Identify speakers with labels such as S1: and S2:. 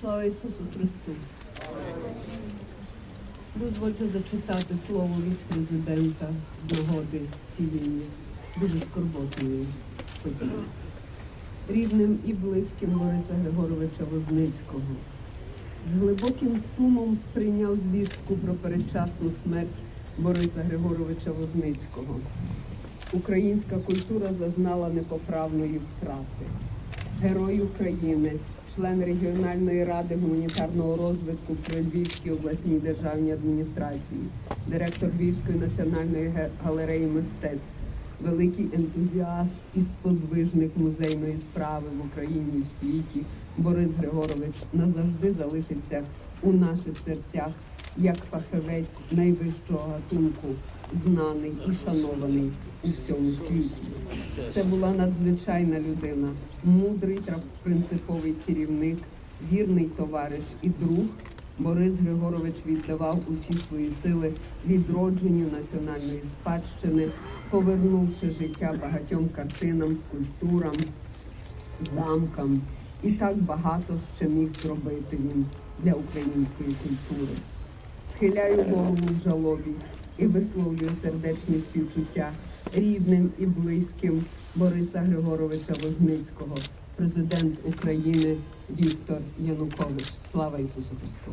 S1: Слава Ісусу Христу! Дозвольте зачитати слово від президента з нагоди цієї дуже скорботної події. Рідним і близьким Бориса Григоровича Возницького. З глибоким сумом сприйняв звістку про передчасну смерть Бориса Григоровича Возницького. Українська культура зазнала непоправної втрати. Герой України, член регіональної ради гуманітарного розвитку при Львівській обласній державній адміністрації, директор Львівської національної галереї мистецтв, великий ентузіаст і сподвижник музейної справи в Україні і в світі. Борис Григорович назавжди залишиться у наших серцях як фахівець найвищого гатунку, знаний і шанований у всьому світі. Це була надзвичайна людина, мудрий принциповий керівник, вірний товариш і друг. Борис Григорович віддавав усі свої сили відродженню національної спадщини, повернувши життя багатьом картинам, скульптурам, замкам. І так багато ще міг зробити він для української культури. Схиляю голову в жалобі і висловлюю сердечні співчуття рідним і близьким Бориса Григоровича Возницького, президент України Віктор Янукович. Слава Ісусу Христу!